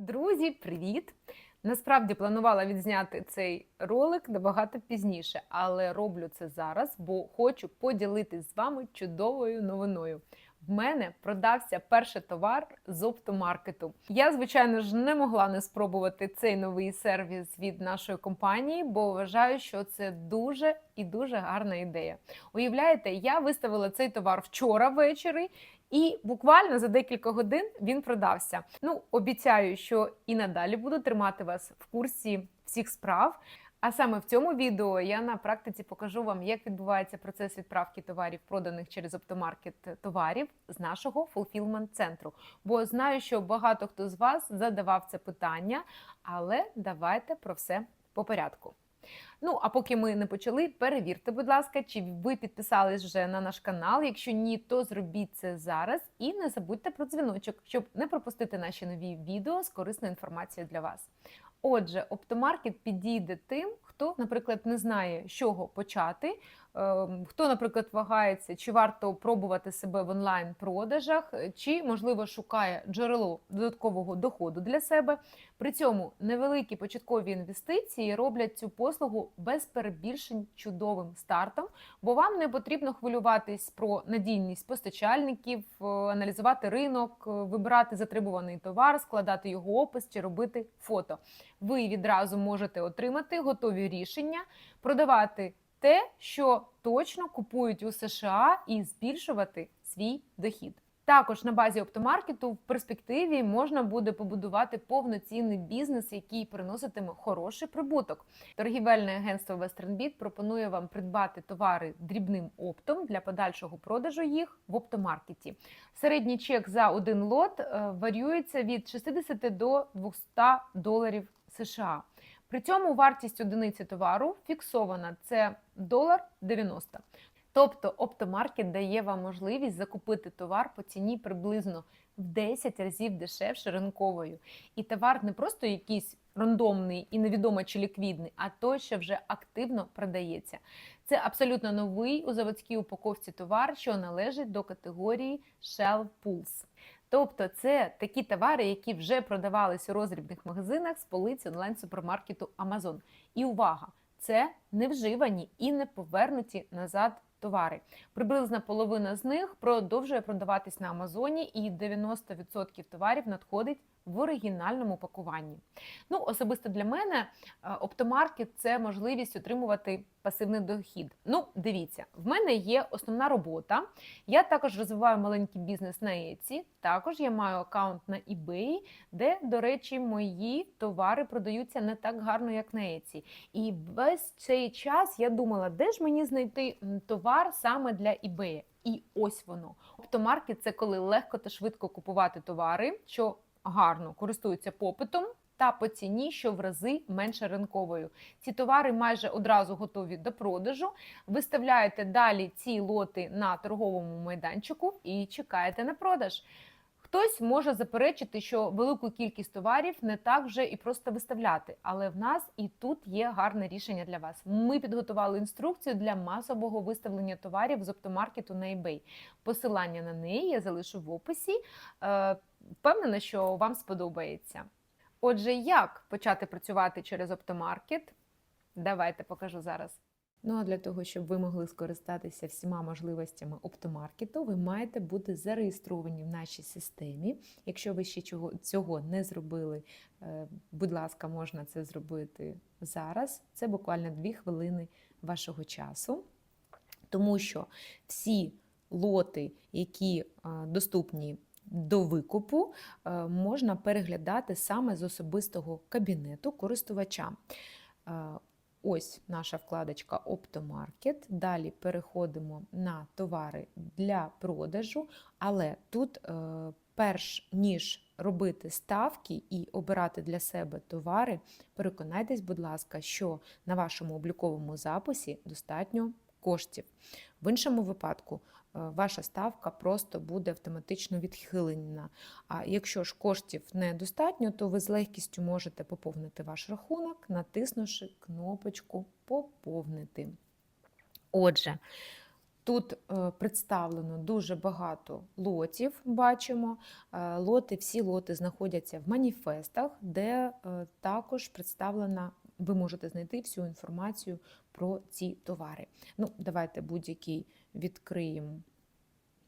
Друзі, привіт! Насправді планувала відзняти цей ролик набагато пізніше, але роблю це зараз, бо хочу поділитись з вами чудовою новиною. В мене продався перший товар з оптомаркету. Я, звичайно ж, не могла не спробувати цей новий сервіс від нашої компанії, бо вважаю, що це дуже і дуже гарна ідея. Уявляєте, я виставила цей товар вчора ввечері. І буквально за декілька годин він продався. Ну, обіцяю, що і надалі буду тримати вас в курсі всіх справ. А саме в цьому відео я на практиці покажу вам, як відбувається процес відправки товарів, проданих через оптомаркет товарів з нашого fulfillment центру. Бо знаю, що багато хто з вас задавав це питання, але давайте про все по порядку. Ну, а поки ми не почали, перевірте, будь ласка, чи ви підписались вже на наш канал. Якщо ні, то зробіть це зараз і не забудьте про дзвіночок, щоб не пропустити наші нові відео з корисною інформацією для вас. Отже, оптомаркет підійде тим, хто, наприклад, не знає, з чого почати. Ем, Хто, наприклад, вагається, чи варто пробувати себе в онлайн-продажах, чи, можливо, шукає джерело додаткового доходу для себе. При цьому невеликі початкові інвестиції роблять цю послугу без перебільшень чудовим стартом, бо вам не потрібно хвилюватись про надійність постачальників, е, аналізувати ринок, е, вибирати затребуваний товар, складати його опис чи робити фото. Ви відразу можете отримати готові рішення, продавати те, що точно купують у США, і збільшувати свій дохід. Також на базі оптомаркету в перспективі можна буде побудувати повноцінний бізнес, який приноситиме хороший прибуток. Торгівельне агентство WesternBit пропонує вам придбати товари дрібним оптом для подальшого продажу їх в оптомаркеті. Середній чек за один лот е, варіюється від 60 до 200 доларів США. При цьому вартість одиниці товару фіксована це долар 90. Тобто оптомаркет дає вам можливість закупити товар по ціні приблизно в 10 разів дешевше ринковою. І товар не просто якийсь рандомний і невідомо чи ліквідний, а той, що вже активно продається. Це абсолютно новий у заводській упаковці товар, що належить до категорії Shelf Pools. Тобто це такі товари, які вже продавались у розрібних магазинах з полиці онлайн-супермаркету Amazon. І увага! Це не вживані і не повернуті назад товари. Приблизна половина з них продовжує продаватись на Амазоні, і 90% товарів надходить в оригінальному пакуванні. Ну, особисто для мене е, оптомаркет це можливість отримувати пасивний дохід. Ну, дивіться, в мене є основна робота. Я також розвиваю маленький бізнес на Etsy, Також я маю аккаунт на eBay, де, до речі, мої товари продаються не так гарно, як на Etsy. І весь цей час я думала, де ж мені знайти товар саме для eBay. І ось воно. Оптомаркет це коли легко та швидко купувати товари, що гарно користуються попитом. Та по ціні, що в рази менше ринковою. Ці товари майже одразу готові до продажу. Виставляєте далі ці лоти на торговому майданчику і чекаєте на продаж. Хтось може заперечити, що велику кількість товарів не так вже і просто виставляти, але в нас і тут є гарне рішення для вас. Ми підготували інструкцію для масового виставлення товарів з оптомаркету на eBay. Посилання на неї я залишу в описі. Впевнена, що вам сподобається. Отже, як почати працювати через оптомаркет? Давайте покажу зараз. Ну а для того, щоб ви могли скористатися всіма можливостями оптомаркету, ви маєте бути зареєстровані в нашій системі. Якщо ви ще цього не зробили, е, будь ласка, можна це зробити зараз. Це буквально 2 хвилини вашого часу, тому що всі лоти, які е, доступні до викупу е, можна переглядати саме з особистого кабінету користувача. Е, Ось наша вкладочка Оптомаркет. Далі переходимо на товари для продажу, але тут, е, перш ніж робити ставки і обирати для себе товари, переконайтесь, будь ласка, що на вашому обліковому записі достатньо коштів. В іншому випадку ваша ставка просто буде автоматично відхилена. А якщо ж коштів недостатньо, то ви з легкістю можете поповнити ваш рахунок, натиснувши кнопочку Поповнити. Отже, Тут е, представлено дуже багато лотів, бачимо. Е, Лоти, всі лоти знаходяться в маніфестах, де е, також представлена, ви можете знайти всю інформацію про ці товари. Ну, давайте будь-який відкриємо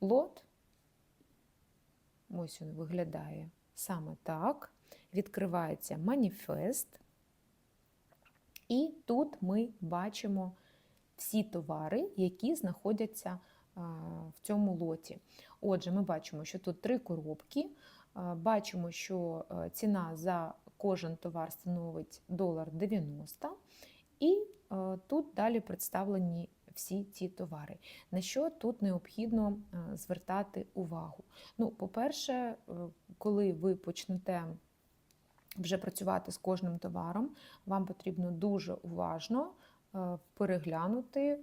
лот. Ось він виглядає саме так. Відкривається маніфест. І тут ми бачимо всі товари, які знаходяться в цьому лоті. Отже, ми бачимо, що тут три коробки. Бачимо, що ціна за кожен товар становить $1,90. І тут далі представлені всі ці товари. На що тут необхідно звертати увагу? Ну, По-перше, е, коли ви почнете вже працювати з кожним товаром, вам потрібно дуже уважно Е, переглянути е,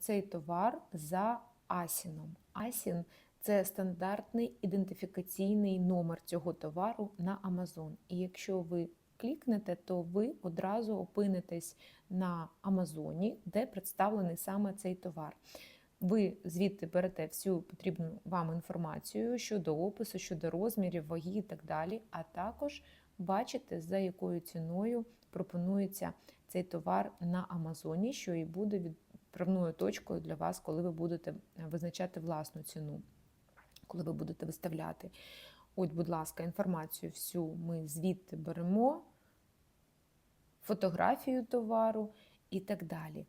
цей товар за асіном. Асін це стандартний ідентифікаційний номер цього товару на Amazon. І якщо ви клікнете, то ви одразу опинитесь на Амазоні, де представлений саме цей товар. Ви звідти берете всю потрібну вам інформацію щодо опису, щодо розмірів, ваги і так далі, а також бачите, за якою ціною пропонується цей товар на Амазоні, що і буде відправною точкою для вас, коли ви будете визначати власну ціну, коли ви будете виставляти. От, будь ласка, інформацію всю ми звідти беремо, фотографію товару і так далі.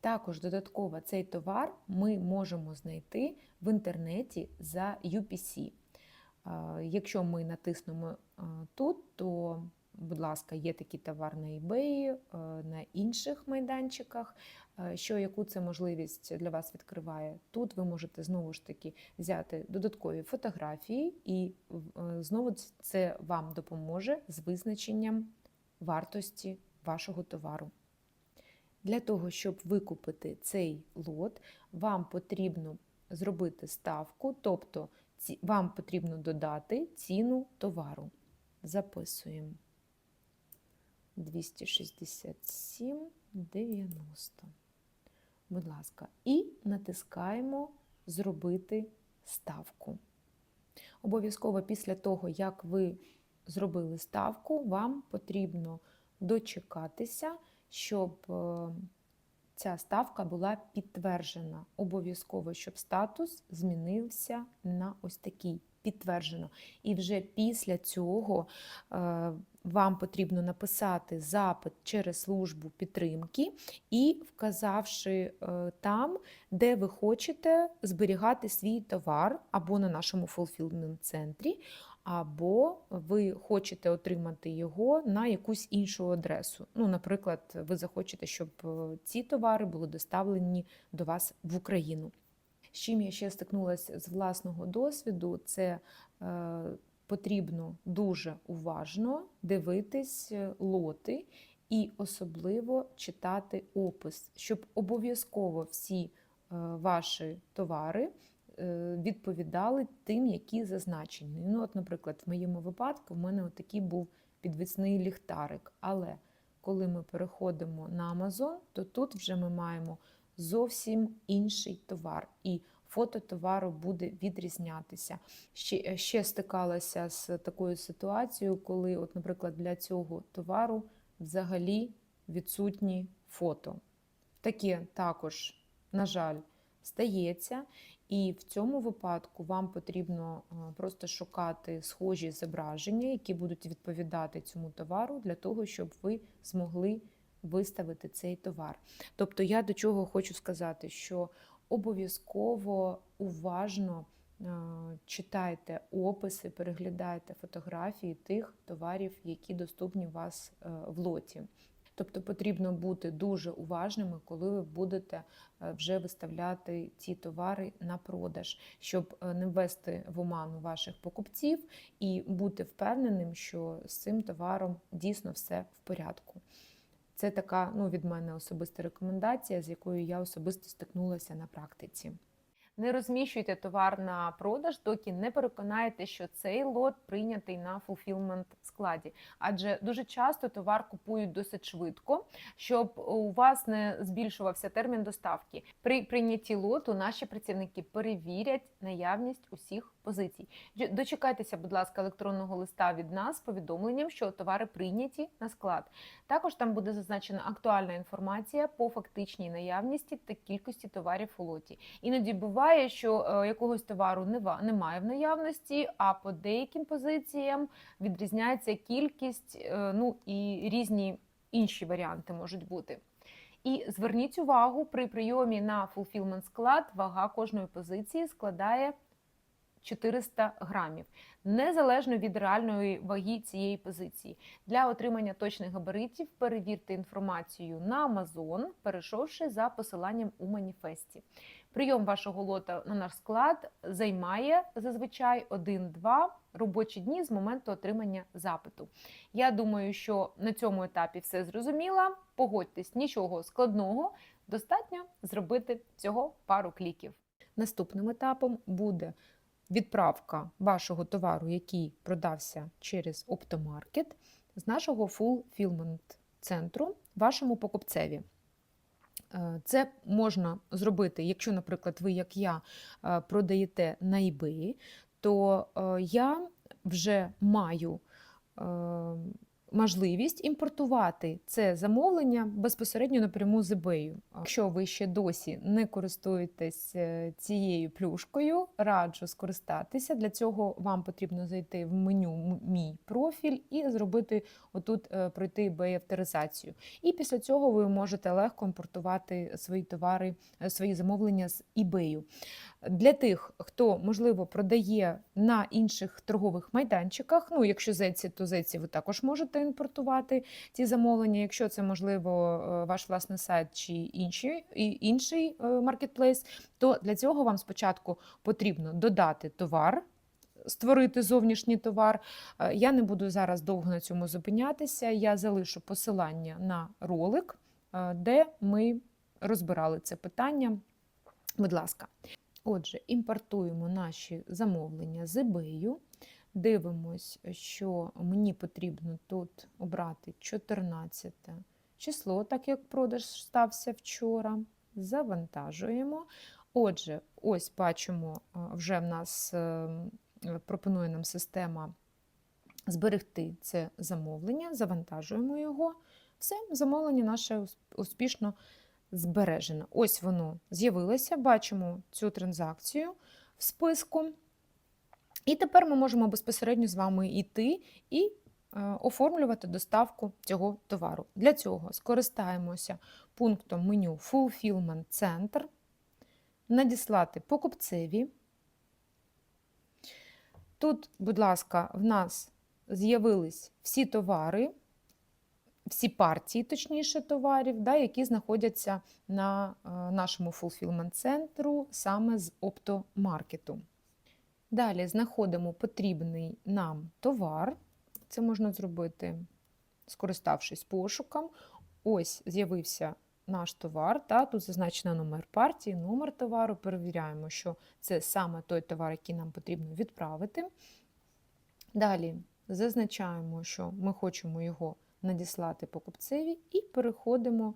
Також додатково цей товар ми можемо знайти в інтернеті за UPC. Якщо ми натиснемо тут, то Будь ласка, є такий товар на eBay, на інших майданчиках. Е, що яку це можливість для вас відкриває? Тут ви можете знову ж таки взяти додаткові фотографії, і е, знову це вам допоможе з визначенням вартості вашого товару. Для того, щоб викупити цей лот, вам потрібно зробити ставку, тобто вам потрібно додати ціну товару. Записуємо. 267,90. Будь ласка, і натискаємо Зробити ставку. Обов'язково після того, як ви зробили ставку, вам потрібно дочекатися, щоб е, ця ставка була підтверджена. Обов'язково, щоб статус змінився на ось такий підтверджено. І вже після цього е, вам потрібно написати запит через службу підтримки і вказавши е, там, де ви хочете зберігати свій товар, або на нашому фулфілдному центрі, або ви хочете отримати його на якусь іншу адресу. Ну, Наприклад, ви захочете, щоб е, ці товари були доставлені до вас в Україну. З чим я ще стикнулася з власного досвіду, це е, потрібно дуже уважно дивитись е, лоти і особливо читати опис, щоб обов'язково всі е, ваші товари відповідали тим, які зазначені. Ну, от, Наприклад, в моєму випадку в мене такий був підвісний ліхтарик. Але коли ми переходимо на Amazon, то тут вже ми маємо зовсім інший товар, і фото товару буде відрізнятися. Ще е, ще стикалася з такою ситуацією, коли, от, наприклад, для цього товару взагалі відсутні фото. Таке також, на жаль, стається. І в цьому випадку вам потрібно е, просто шукати схожі зображення, які будуть відповідати цьому товару, для того, щоб ви змогли виставити цей товар. Тобто, я до чого хочу сказати, що обов'язково уважно е, читайте описи, переглядайте фотографії тих товарів, які доступні у вас е, в лоті. Тобто потрібно бути дуже уважними, коли ви будете е, вже виставляти ці товари на продаж, щоб не ввести в оману ваших покупців і бути впевненим, що з цим товаром дійсно все в порядку. Це така ну, від мене особиста рекомендація, з якою я особисто стикнулася на практиці. Не розміщуйте товар на продаж, доки не переконаєте, що цей лот прийнятий на фулфілмент складі. Адже дуже часто товар купують досить швидко, щоб у вас не збільшувався термін доставки. При прийнятті лоту наші працівники перевірять наявність усіх позицій. Дочекайтеся, будь ласка, електронного листа від нас з повідомленням, що товари прийняті на склад. Також там буде зазначена актуальна інформація по фактичній наявності та кількості товарів у лоті. Іноді буває, що е, якогось товару немає в наявності, а по деяким позиціям відрізняється кількість, е, ну і різні інші варіанти можуть бути. І зверніть увагу, при прийомі на fulfillment склад вага кожної позиції складає 400 грамів, незалежно від реальної ваги цієї позиції. Для отримання точних габаритів перевірте інформацію на Amazon, перейшовши за посиланням у маніфесті. Прийом вашого лота на наш склад займає зазвичай 1-2 робочі дні з моменту отримання запиту. Я думаю, що на цьому етапі все зрозуміло. Погодьтесь, нічого складного, достатньо зробити всього пару кліків. Наступним етапом буде відправка вашого товару, який продався через оптомаркет, з нашого fulfillment центру вашому покупцеві. Е, Це можна зробити, якщо, наприклад, ви, як я, е, продаєте на eBay, то е, я вже маю можливість імпортувати це замовлення безпосередньо напряму з eBay. Якщо ви ще досі не користуєтесь е, цією плюшкою, раджу скористатися. Для цього вам потрібно зайти в меню Мій профіль і зробити отут е, пройти eBay авторизацію. І після цього ви можете легко імпортувати свої товари, е, свої замовлення з eBay. Для тих, хто можливо продає на інших торгових майданчиках, ну якщо Зеці, то Зеці ви також можете імпортувати ці замовлення. Якщо це можливо е, ваш власний сайт чи інший, інший е, маркетплейс, то для цього вам спочатку потрібно додати товар. Створити зовнішній товар. Е, Я не буду зараз довго на цьому зупинятися. Я залишу посилання на ролик, де ми розбирали це питання. Будь ласка. Отже, імпортуємо наші замовлення з eBay. Дивимось, що мені потрібно тут обрати 14 число, так як продаж стався вчора. Завантажуємо. Отже, ось бачимо, е, вже в нас е, пропонує нам система зберегти це замовлення, завантажуємо його. Все, замовлення наше успішно збережено. Ось воно з'явилося, бачимо цю транзакцію в списку. І тепер ми можемо безпосередньо з вами йти і е, оформлювати доставку цього товару. Для цього скористаємося пунктом меню Fulfillment Center, надіслати покупцеві. Тут, будь ласка, в нас з'явились всі товари, всі партії, точніше, товарів, да, які знаходяться на е, нашому fulfillment центру саме з оптомаркету. Далі знаходимо потрібний нам товар. Це можна зробити, скориставшись пошуком. Ось з'явився наш товар. Та, тут зазначено номер партії, номер товару. Перевіряємо, що це саме той товар, який нам потрібно відправити. Далі зазначаємо, що ми хочемо його надіслати покупцеві, і переходимо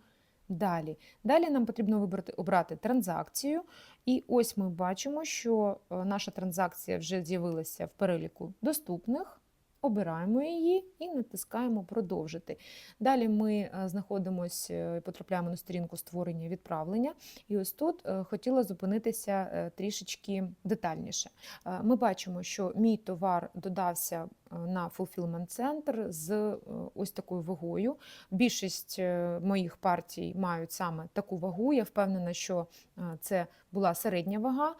далі. Далі нам потрібно вибрати, обрати транзакцію. І ось ми бачимо, що е, наша транзакція вже з'явилася в переліку доступних. Обираємо її і натискаємо продовжити. Далі ми е, знаходимося і потрапляємо на сторінку створення відправлення. І ось тут е, хотіла зупинитися е, трішечки детальніше. Е, Ми бачимо, що мій товар додався е, на fulfillment центр з е, ось такою вагою. Більшість е, моїх партій мають саме таку вагу. Я впевнена, що е, це була середня вага.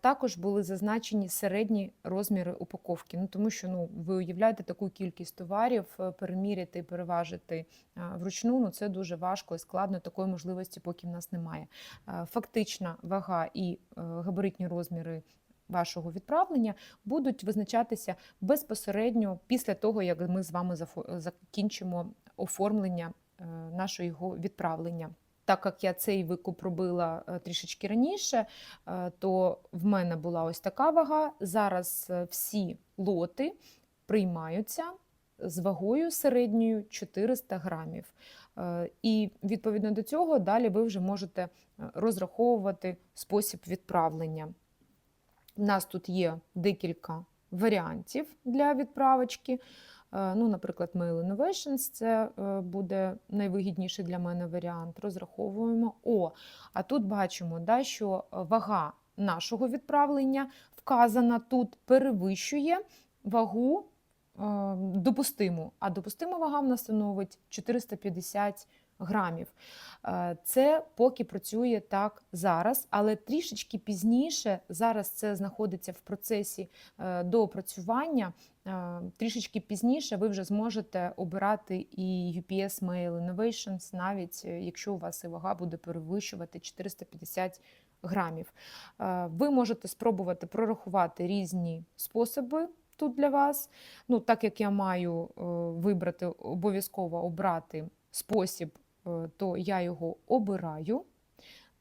Також були зазначені середні розміри упаковки. Ну тому що ну ви уявляєте таку кількість товарів переміряти переважити вручну. Ну це дуже важко і складно. Такої можливості поки в нас немає. Фактична вага і габаритні розміри. Вашого відправлення будуть визначатися безпосередньо після того, як ми з вами закінчимо оформлення е, нашого відправлення. так як я цей викуп робила е, трішечки раніше, е, то в мене була ось така вага. Зараз всі лоти приймаються з вагою середньою 400 грамів. І відповідно до цього далі ви вже можете розраховувати спосіб відправлення. У нас тут є декілька варіантів для відправочки. Е, Ну, наприклад, Mail Innovations це е, буде найвигідніший для мене варіант. Розраховуємо. О, а тут бачимо, да, що вага нашого відправлення вказана тут перевищує вагу е, допустиму, а допустима вага в нас становить 450 грамів. Е, Це поки працює так зараз, але трішечки пізніше зараз це знаходиться в процесі е, доопрацювання. Е, Трішечки пізніше ви вже зможете обирати і UPS Mail Innovations, навіть якщо у вас і вага буде перевищувати 450 грамів. Ви можете спробувати прорахувати різні способи тут для вас. Ну, так як я маю вибрати, обов'язково обрати спосіб, то я його обираю.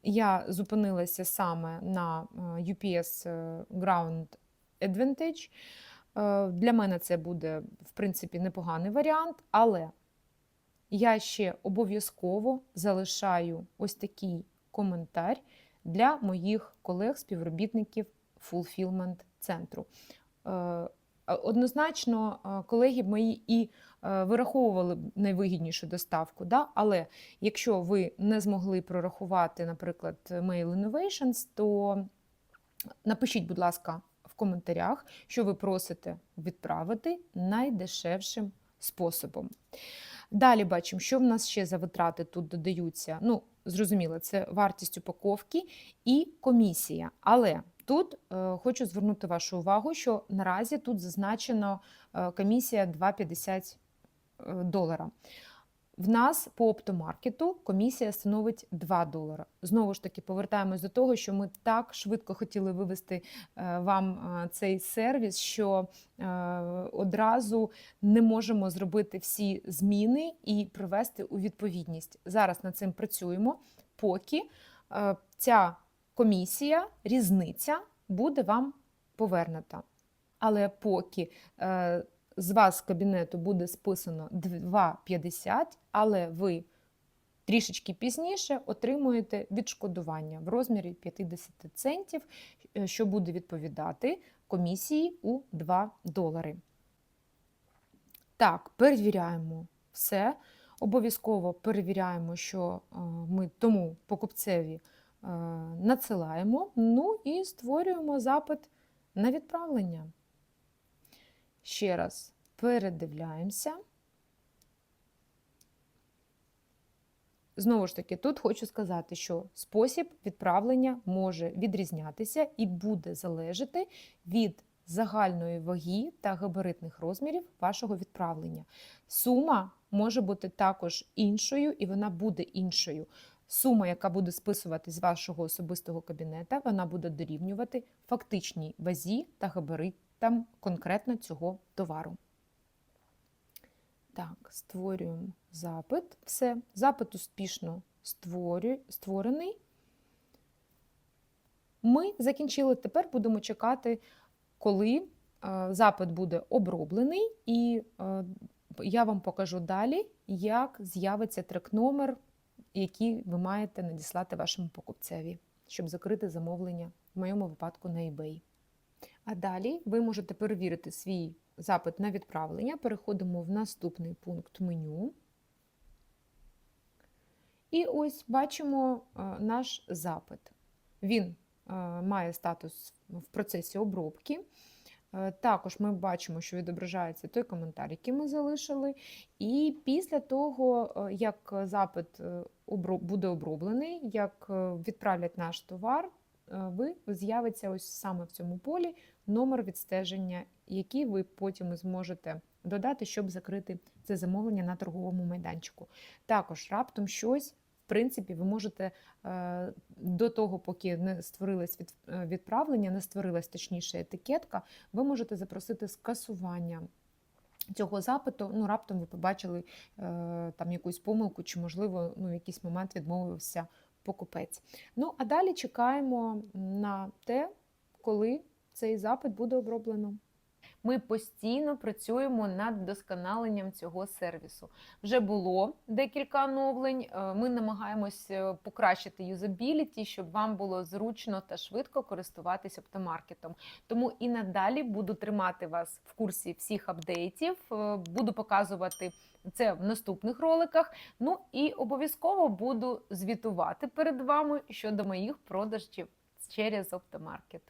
Я зупинилася саме на е, UPS е, Ground Advantage. Е, Для мене це буде, в принципі, непоганий варіант, але я ще обов'язково залишаю ось такий коментар для моїх колег-співробітників Fulfillment центру. Е, Однозначно, е, колеги мої і е, вираховували б найвигіднішу доставку, да? але якщо ви не змогли прорахувати, наприклад, Mail Innovations, то напишіть, будь ласка, в коментарях, що ви просите відправити найдешевшим способом. Далі бачимо, що в нас ще за витрати тут додаються. Ну, зрозуміло, це вартість упаковки і комісія. Але тут е, хочу звернути вашу увагу, що наразі тут зазначено е, комісія 2,50 е, долара. В нас по оптомаркету комісія становить 2 долара. Знову ж таки, повертаємось до того, що ми так швидко хотіли вивести е, вам е, цей сервіс, що е, одразу не можемо зробити всі зміни і привести у відповідність. Зараз над цим працюємо, поки е, ця комісія, різниця буде вам повернута. Але поки е, з вас з кабінету буде списано 2,50, але ви трішечки пізніше отримуєте відшкодування в розмірі 50 центів, е, що буде відповідати комісії у 2 долари. Так, перевіряємо все. Обов'язково перевіряємо, що е, ми тому покупцеві е, надсилаємо, ну і створюємо запит на відправлення. Ще раз передивляємося. Знову ж таки, тут хочу сказати, що спосіб відправлення може відрізнятися і буде залежати від загальної ваги та габаритних розмірів вашого відправлення. Сума може бути також іншою, і вона буде іншою. Сума, яка буде списувати з вашого особистого кабінета, вона буде дорівнювати фактичній вазі та габаритам конкретно цього товару. Так, створюємо запит. Все, запит успішно створю, створений. Ми закінчили. Тепер будемо чекати, коли е, запит буде оброблений, і е, я вам покажу далі, як з'явиться трек-номер, який ви маєте надіслати вашому покупцеві, щоб закрити замовлення, в моєму випадку на eBay. А далі ви можете перевірити свій запит на відправлення. Переходимо в наступний пункт меню. І ось бачимо е, наш запит. Він е, має статус в процесі обробки. Е, Також ми бачимо, що відображається той коментар, який ми залишили. І після того, як запит буде оброблений, як відправлять наш товар, ви з'явиться ось саме в цьому полі номер відстеження, який ви потім зможете додати, щоб закрити це замовлення на торговому майданчику. Також раптом щось. В принципі, ви можете е, до того, поки не створилось е, відправлення, не створилась точніше етикетка, ви можете запросити скасування цього запиту, ну раптом ви побачили е, там якусь помилку, чи, можливо, ну, в якийсь момент відмовився покупець. Ну, а далі чекаємо на те, коли цей запит буде оброблено. Ми постійно працюємо над вдосконаленням цього сервісу. Вже було декілька оновлень. е, Ми намагаємось е, покращити юзабіліті, щоб вам було зручно та швидко користуватись оптомаркетом. Тому і надалі буду тримати вас в курсі всіх апдейтів, е, буду показувати це в наступних роликах. Ну і обов'язково буду звітувати перед вами щодо моїх продажів через оптомаркет.